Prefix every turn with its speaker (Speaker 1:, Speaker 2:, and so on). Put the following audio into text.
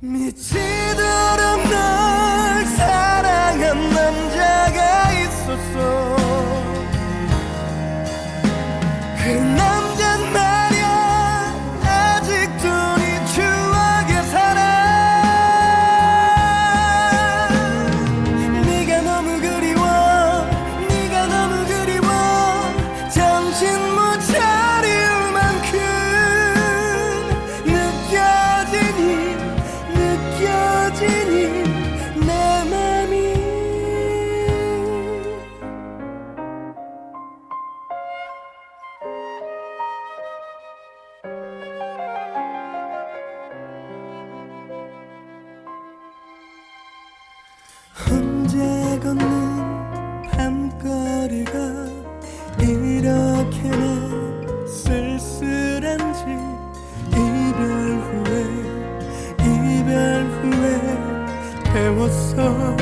Speaker 1: 미치도록 널 혼자 걷는 밤거리가 이렇게나 쓸쓸한지 이별 후에 이별 후에 배웠어